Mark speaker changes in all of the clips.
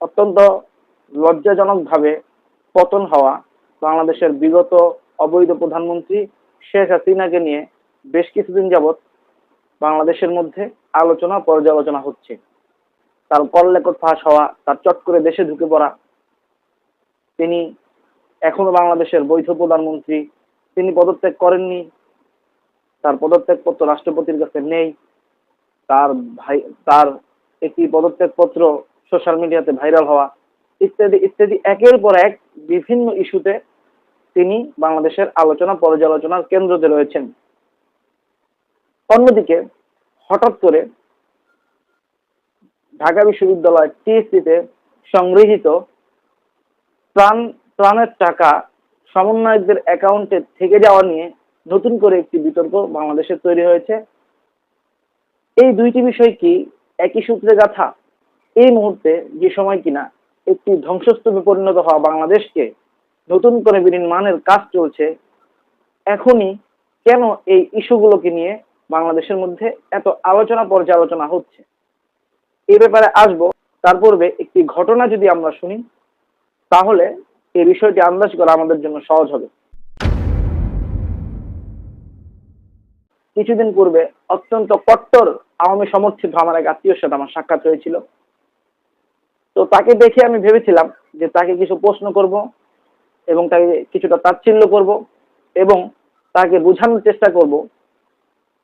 Speaker 1: অত্যন্ত লজ্জাজনকভাবে পতন হওয়া বাংলাদেশের বিগত অবৈধ প্রধানমন্ত্রী শেখ হাসিনাকে নিয়ে বেশ কিছুদিন যাবৎ বাংলাদেশের মধ্যে আলোচনা, পর্যালোচনা হচ্ছে। তার কললেকট ফাঁস হওয়া, তার চট করে দেশে ঢুকে পড়া, তিনি এখনও বাংলাদেশের বৈধ প্রধানমন্ত্রী, তিনি পদত্যাগ করেননি, তার পদত্যাগ পত্র রাষ্ট্রপতির কাছে নেই, তার ভাই, তার একটি পদত্যাগ পত্র সোশ্যাল মিডিয়াতে ভাইরাল হওয়া, ইত্যাদি ইত্যাদি। একের পর এক বিভিন্ন ইস্যুতে তিনি বাংলাদেশের আলোচনা, পর্যালোচনার কেন্দ্রতে রয়েছেন। অন্যদিকে হঠাৎ করে ঢাকা বিশ্ববিদ্যালয় টিএসসিতে সংগৃহীত ত্রাণ প্রাণের টাকা সমন্বয়কদের অ্যাকাউন্টে থেকে যাওয়া নিয়ে নতুন করে একটি বিতর্ক বাংলাদেশে তৈরি হয়েছে। এই দুইটি বিষয় কি একই সূত্রে গাথা? এই মুহূর্তে যে সময় কিনা একটি ধ্বংসস্তূপে পরিণত হওয়া বাংলাদেশকে নতুন করে বিনির্মাণের কাজ চলছে, এখনই কেন এই ইস্যুগুলোকে নিয়ে বাংলাদেশের মধ্যে এত আলোচনা পর্যালোচনা হচ্ছে? এই ব্যাপারে আসব, তার পূর্বে একটি ঘটনা যদি আমরা শুনি, তাহলে এই বিষয়টি আন্দাজ করা আমাদের জন্য সহজ হবে। কিছুদিন পূর্বে অত্যন্ত কট্টর আওয়ামী সমর্থিত আমার এক আত্মীয়র সাথে আমার সাক্ষাৎ হয়েছিল। তো তাকে দেখে আমি ভেবেছিলাম যে তাকে কিছু প্রশ্ন করব এবং তাকে কিছুটা তাচ্ছিল্য করব এবং তাকে বোঝানোর চেষ্টা করব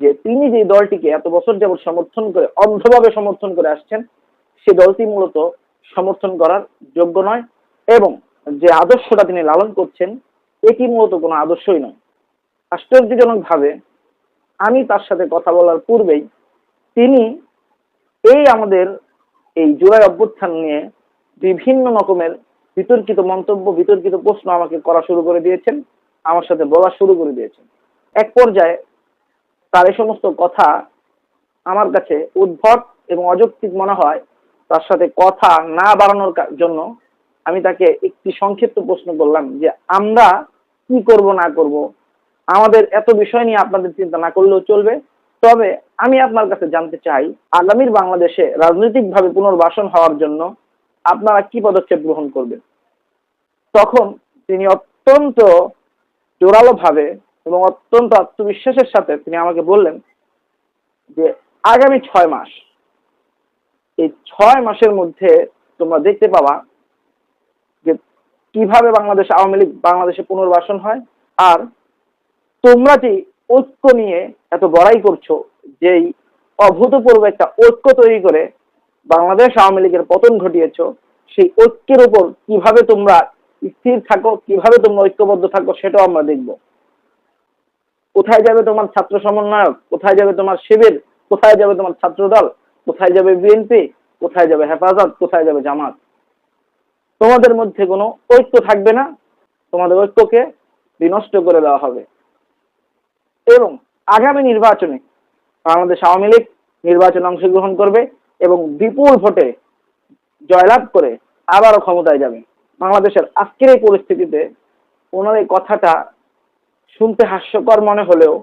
Speaker 1: যে তিনি যে দলটিকে এত বছর যাবৎ সমর্থন করে, অন্ধভাবে সমর্থন করে আসছেন, সে দলটি মূলত সমর্থন করার যোগ্য নয় এবং যে আদর্শটা তিনি লালন করছেন, এটি মূলত কোনো আদর্শই নয়। আশ্চর্যজনকভাবে আমি তার সাথে কথা বলার পূর্বেই তিনি এই আমাদের এই জুলাই অভ্যুত্থান নিয়ে বিভিন্ন রকমের বিতর্কিত মন্তব্য, বিতর্কিত প্রশ্ন আমাকে করা শুরু করে দিয়েছেন, আমার সাথে বলা শুরু করে দিয়েছেন। এক পর্যায়ে তার এই সমস্ত কথা আমার কাছে উদ্ভট এবং অযৌক্তিক মনে হয়। তার সাথে কথা না বাড়ানোর জন্য আমি তাকে একটি সংক্ষিপ্ত প্রশ্ন করলাম যে, আমরা কি করব, না করব? আমাদের এত বিষয় নিয়ে আপনাদের চিন্তা না করলেও চলবে। তবে আমি আপনার কাছে জানতে চাই, আগামীর বাংলাদেশে রাজনৈতিকভাবে পুনর্বাসন হওয়ার জন্য আপনারা কি পদক্ষেপ গ্রহণ করবেন? তখন তিনি অত্যন্ত জোরালো ভাবে এবং অত্যন্ত আত্মবিশ্বাসের সাথে তিনি আমাকে বললেন যে আগামী ছয় মাস, এই ছয় মাসের মধ্যে তোমরা দেখতে পাবা যে কীভাবে বাংলাদেশ আওয়ামী লীগ বাংলাদেশে পুনর্বাসন হয় আর তোমরা যে ঐক্য নিয়ে এত বড়াই করছ, যেই অভূতপূর্ব একটা ঐক্য তৈরি করে বাংলাদেশ আওয়ামী লীগের পতন ঘটিয়েছো, সেই ঐক্যের উপর কীভাবে তোমরা স্থির থাকো, কীভাবে তোমরা ঐক্যবদ্ধ থাকো, সেটাও আমরা দেখব। কোথায় যাবে তোমার ছাত্র সমন্বয়ক? কোথায় যাবে তোমার শিবির? কোথায় যাবে তোমার ছাত্রদল? কোথায় যাবে বিএনপি? কোথায় যাবে হেফাজত? কোথায় যাবে জামাত? তোমাদের মধ্যে কোনো ঐক্য থাকবে না। তোমাদের ঐক্যকে বিনষ্ট করে দেওয়া হবে। এবং আগামী নির্বাচনে বাংলাদেশ আওয়ামী লীগ নির্বাচনে অংশগ্রহণ করবে এবং বিপুল ভোটে জয়লাভ করে আবারও ক্ষমতায় যাবে। বাংলাদেশের আজকের এই পরিস্থিতিতে ওনার এই কথাটা শুনতে হাস্যকর মনে হলেও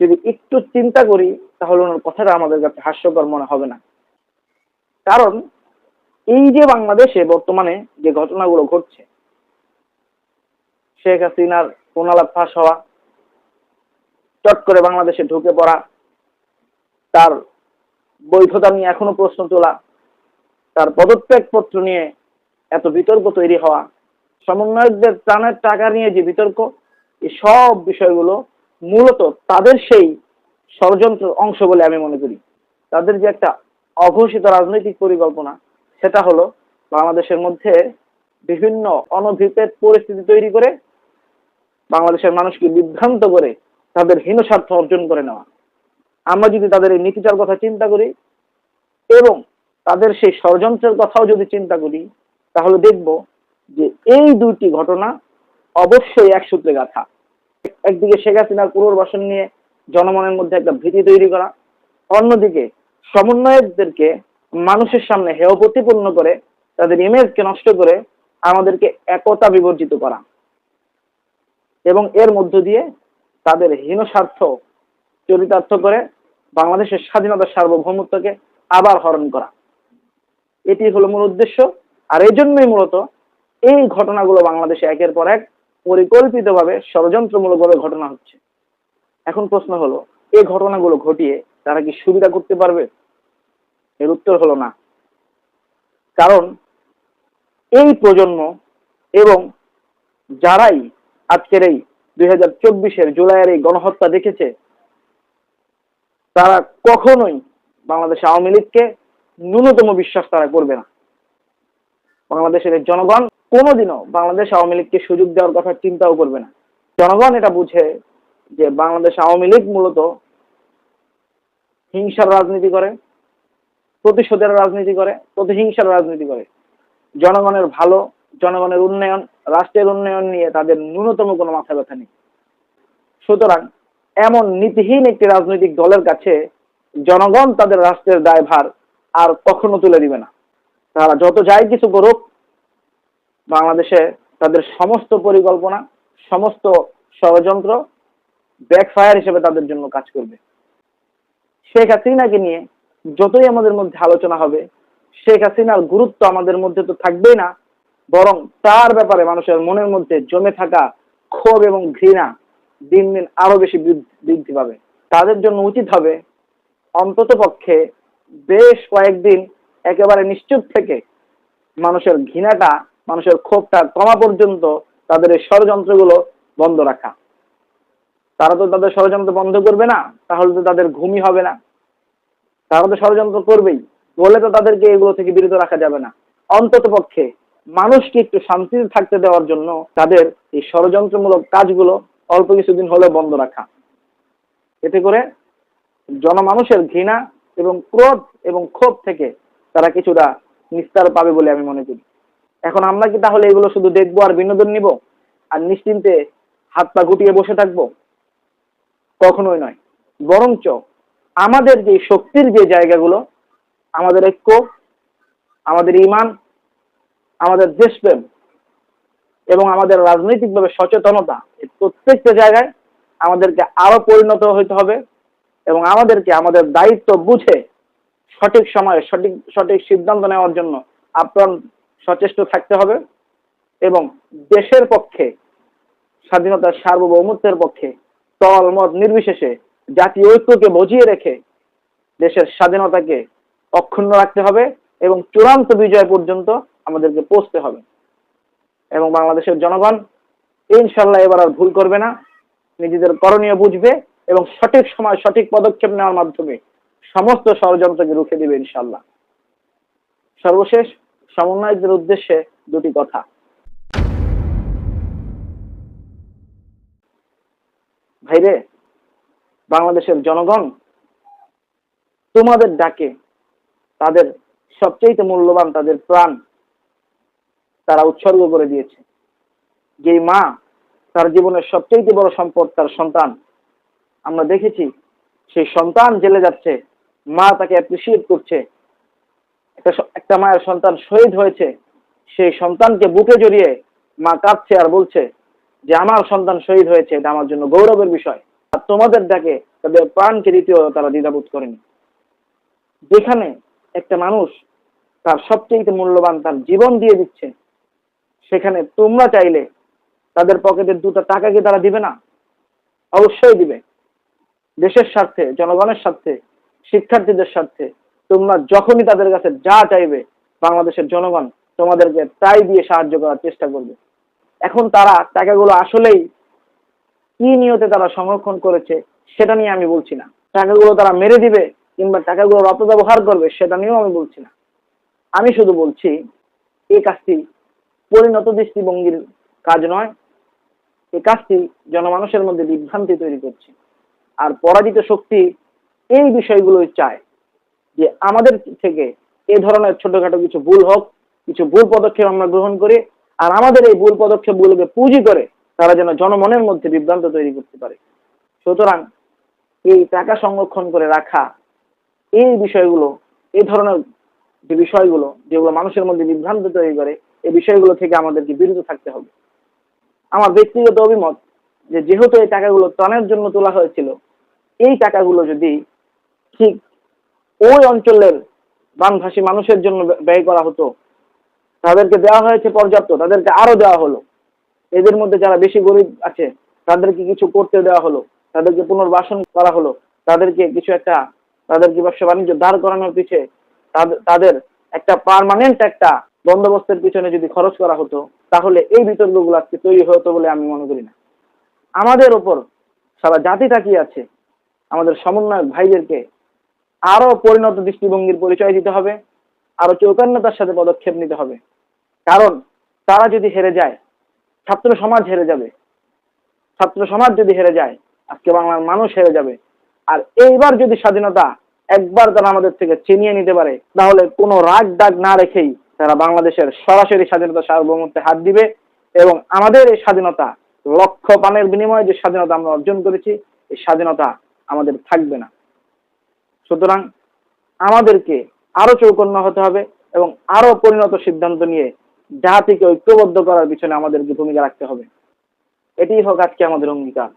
Speaker 1: যদি একটু চিন্তা করি, তাহলে ওনার কথাটা আমাদের কাছে হাস্যকর মনে হবে না। কারণ এই যে বাংলাদেশে বর্তমানে যে ঘটনাগুলো ঘটছে, শেখ হাসিনার কোনালাপ ফাঁস হওয়া চট করে বাংলাদেশে ঢুকে পড়া, তার বৈধতা নিয়ে এখনও প্রশ্ন তোলা, তার পদত্যাগ পত্র নিয়ে এত বিতর্ক তৈরি হওয়া, সমন্বয়কদের ত্রাণের টাকা নিয়ে যে বিতর্ক এই সব বিষয়গুলো মূলত তাদের সেই ষড়যন্ত্রের অংশ বলে আমি মনে করি। তাদের যে একটা অঘোষিত রাজনৈতিক পরিকল্পনা, সেটা হলো বাংলাদেশের মধ্যে বিভিন্ন অনভিপ্রেত পরিস্থিতি তৈরি করে বাংলাদেশের মানুষকে বিভ্রান্ত করে তাদের হীন স্বার্থ অর্জন করে নেওয়া। আমরা যদি তাদের এই নীতিটার কথা চিন্তা করি এবং তাদের সেই ষড়যন্ত্রের কথাও যদি চিন্তা করি, তাহলে দেখব যে এই দুইটি ঘটনা অবশ্যই এক সূত্রে গাথা। একদিকে শেখ হাসিনার পুনর্বাসন নিয়ে জনমনের মধ্যে একটা ভীতি তৈরি করা, অন্যদিকে সমন্বয়কদেরকে মানুষের সামনে হেয় প্রতিপন্ন করে, তাদের ইমেজকে নষ্ট করে আমাদেরকে একতা বিবর্জিত করা। এবং এর মধ্য দিয়ে তাদের হীন স্বার্থ চরিতার্থ করে বাংলাদেশের স্বাধীনতার সার্বভৌমত্বকে আবার হরণ করা। এটি হলো মূল উদ্দেশ্য। আর এই জন্যই মূলত এই ঘটনাগুলো বাংলাদেশে একের পর এক পরিকল্পিতভাবে, ষড়যন্ত্রমূলকভাবে ঘটনা হচ্ছে। এখন প্রশ্ন হলো, এই ঘটনাগুলো ঘটিয়ে তারা কি সুবিধা করতে পারবে? এর উত্তর হলো না। কারণ এই প্রজন্ম এবং যারাই আজকের এই দুই হাজার জুলাইয়ের এই গণহত্যা দেখেছে, তারা কখনোই বাংলাদেশ আওয়ামী লীগকে ন্যূনতম বিশ্বাস তারা করবে না। বাংলাদেশের জনগণ কোনোদিনও বাংলাদেশ আওয়ামী লীগকে সুযোগ দেওয়ার কথা চিন্তাও করবে না। জনগণ এটা বুঝে যে বাংলাদেশ আওয়ামী লীগ মূলত হিংসার রাজনীতি করে, প্রতিশোধের রাজনীতি করে, প্রতিহিংসার রাজনীতি করে। জনগণের ভালো জনগণের উন্নয়ন, রাষ্ট্রের উন্নয়ন নিয়ে তাদের ন্যূনতম কোনো মাথা ব্যথা নেই। সুতরাং এমন নীতিহীন একটি রাজনৈতিক দলের কাছে জনগণ তাদের রাষ্ট্রের দায়ভার আর কখনো তুলে দিবে না। তারা যত যাই কিছু করুক, বাংলাদেশে তাদের সমস্ত পরিকল্পনা, সমস্ত ষড়যন্ত্র ব্যাকফায়ার হিসেবে তাদের জন্য কাজ করবে। শেখ হাসিনাকে নিয়ে যতই আমাদের মধ্যে আলোচনা হবে, শেখ হাসিনার গুরুত্ব আমাদের মধ্যে তো থাকবেই না। বরং তার ব্যাপারে মানুষের মনের মধ্যে জমে থাকা ক্ষোভ এবং ঘৃণা দিন দিন আরও বেশি বৃদ্ধি পাবে। তাদের জন্য উচিত হবে অন্তত পক্ষে বেশ কয়েকদিন একেবারে নিশ্চুপ থেকে মানুষের ঘৃণাটা, মানুষের ক্ষোভটা কমা পর্যন্ত তাদের এই ষড়যন্ত্রগুলো বন্ধ রাখা। তারা তো তাদের ষড়যন্ত্র বন্ধ করবে না, তাহলে তো তাদের ঘুমই হবে না। তারা তো ষড়যন্ত্র করবেই, বলে তো তাদেরকে এগুলো থেকে বিরত রাখা যাবে না। অন্তত পক্ষে মানুষকে একটু শান্তিতে থাকতে দেওয়ার জন্য তাদের এই ষড়যন্ত্রমূলক কাজগুলো অল্প কিছুদিন হলে বন্ধ রাখা। এতে করে জনমানুষের ঘৃণা এবং ক্রোধ এবং ক্ষোভ থেকে তারা কিছুটা নিস্তার পাবে বলে আমি মনে করি। এখন আমরা কি তাহলে এগুলো শুধু দেখব আর বিনোদন নিব? আর নিশ্চিন্তে হাত পা গুটিয়ে বসে থাকব? কখনোই নয়। বরঞ্চ আমাদের যে শক্তির যে জায়গাগুলো, আমাদের ঐক্য, আমাদের ইমান আমাদের দেশপ্রেম এবং আমাদের রাজনৈতিকভাবে সচেতনতা প্রত্যেকটা জায়গায় আমাদেরকে আরও পরিণত হইতে হবে এবং আমাদেরকে আমাদের দায়িত্ব বুঝে সঠিক সময়ে সঠিক সঠিক সিদ্ধান্ত নেওয়ার জন্য আপ্রাণ সচেষ্ট থাকতে হবে এবং দেশের পক্ষে, স্বাধীনতার সার্বভৌমত্বের পক্ষে দল মত নির্বিশেষে জাতীয় ঐক্যকে বজিয়ে রেখে দেশের স্বাধীনতাকে অক্ষুণ্ণ রাখতে হবে এবং চূড়ান্ত বিজয় পর্যন্ত আমাদেরকে পৌঁছতে হবে। এবং বাংলাদেশের জনগণ ইনশাল্লাহ এবার আর ভুল করবে না, নিজেদের করণীয় বুঝবে এবং সঠিক সময় সঠিক পদক্ষেপ নেওয়ার মাধ্যমে সমস্ত ষড়যন্ত্রকে রুখে দেবে ইনশাল্লাহ। সর্বশেষ, সমন্বয়কদের উদ্দেশ্যে দুটি কথা। ভাইরে, বাংলাদেশের জনগণ তোমাদের ডাকে, তাদের সবচেয়ে মূল্যবান তাদের প্রাণ তারা উৎসর্গ করে দিয়েছে। যে মা তার জীবনের সবচেয়ে বড় সম্পদ তার সন্তান। আমরা দেখেছি, সেই সন্তান জেলে যাচ্ছে, মা তাকে অ্যাপ্রিসিয়েট করছে। একটা একটা মায়ের সন্তান শহীদ হয়েছে, সেই সন্তানকে বুকে জড়িয়ে মা কাঁদছে আর বলছে যে, আমার সন্তান শহীদ হয়েছে, এটা আমার জন্য গৌরবের বিষয়। আর তোমাদের ডাকে তাদের প্রাণকে দ্বিতীয় তারা দ্বিধাবোধ করেনি। যেখানে একটা মানুষ তার সবচেয়ে মূল্যবান তার জীবন দিয়ে দিচ্ছে সেখানে তোমরা চাইলে তাদের পকেটের দুটো টাকা কি তারা দিবে না? অবশ্যই দিবে। দেশের স্বার্থে, জনগণের স্বার্থে, শিক্ষার্থীদের স্বার্থে তোমরা যখনই তাদের কাছে যা চাইবে, বাংলাদেশের জনগণ তোমাদেরকে তাই দিয়ে সাহায্য করার চেষ্টা করবে। এখন তারা টাকাগুলো আসলেই কি নিয়তে তারা সংরক্ষণ করেছে সেটা নিয়ে আমি বলছি না। টাকাগুলো তারা মেরে দিবে কিংবা টাকাগুলোর অপব্যবহার করবে সেটা নিয়েও আমি বলছি না। আমি শুধু বলছি, এই কাজটি পরিণত দৃষ্টিভঙ্গির কাজ নয়। এই কাজটি জনমানুষের মধ্যে বিভ্রান্তি তৈরি করছে। আর পরাজিত শক্তি এই বিষয়গুলোই চায় যে আমাদের থেকে এই ধরনের ছোটখাটো কিছু ভুল হোক, কিছু ভুল পদক্ষেপ আমরা গ্রহণ করি, আর আমাদের এই ভুল পদক্ষেপগুলোকে পুঁজি করে তারা যেন জনমনের মধ্যে বিভ্রান্ত তৈরি করতে পারে। সুতরাং এই টাকা সংরক্ষণ করে রাখা এই বিষয়গুলো এই ধরনের যে বিষয়গুলো, যেগুলো মানুষের মধ্যে বিভ্রান্ত তৈরি করে, এই বিষয়গুলো থেকে আমাদেরকে বিরত থাকতে হবে। আমার ব্যক্তিগত অভিমত যে, যেহেতু এই টাকাগুলো ত্রাণের জন্য তোলা হয়েছিল, এই টাকাগুলো যদি ঠিক ওই অঞ্চলের বানভাসী মানুষের জন্য ব্যয় করা হতো, তাদেরকে দেওয়া হয়েছে পর্যাপ্ত, তাদেরকে আরও দেওয়া হলো। এদের মধ্যে যারা বেশি গরিব আছে, তাদেরকে কিছু করতে দেওয়া হলো, তাদেরকে পুনর্বাসন করা হলো, তাদেরকে কিছু একটা, তাদেরকে ব্যবসা বাণিজ্য দাঁড় করানোর পিছে তাদের- একটা পার্মানেন্ট একটা বন্দোবস্তের পিছনে যদি খরচ করা হতো, তাহলে এই বিতর্কগুলো আজকে তৈরি হতো বলে আমি মনে করি না। আমাদের ওপর সারা জাতি তাকিয়ে আছে, আমাদের সমন্বয়ক ভাইদেরকে আরও পরিণত দৃষ্টিভঙ্গির পরিচয় দিতে হবে আরও চৌকান্যতার সাথে পদক্ষেপ নিতে হবে। কারণ তারা যদি হেরে যায়, ছাত্র সমাজ হেরে যাবে। ছাত্র সমাজ যদি হেরে যায়, আজকে বাংলার মানুষ হেরে যাবে। আর এইবার যদি স্বাধীনতা একবার তারা আমাদের থেকে ছিনিয়ে নিতে পারে, তাহলে কোনো রাগ ডাক না রেখেই তারা বাংলাদেশের সরাসরি স্বাধীনতা সার্বভৌমত্বে হাত দিবে এবং আমাদের এই স্বাধীনতা লক্ষ পানের বিনিময়ে যে স্বাধীনতা আমরা অর্জন করেছি, এই স্বাধীনতা আমাদের থাকবে না। সুতরাং আমাদেরকে আরও চৌকন্য হতে হবে এবং আরও পরিণত সিদ্ধান্ত নিয়ে জাতিকে ঐক্যবদ্ধ করার পিছনে আমাদেরকে ভূমিকা রাখতে হবে। এটিই হোক আজকে আমাদের অঙ্গীকার।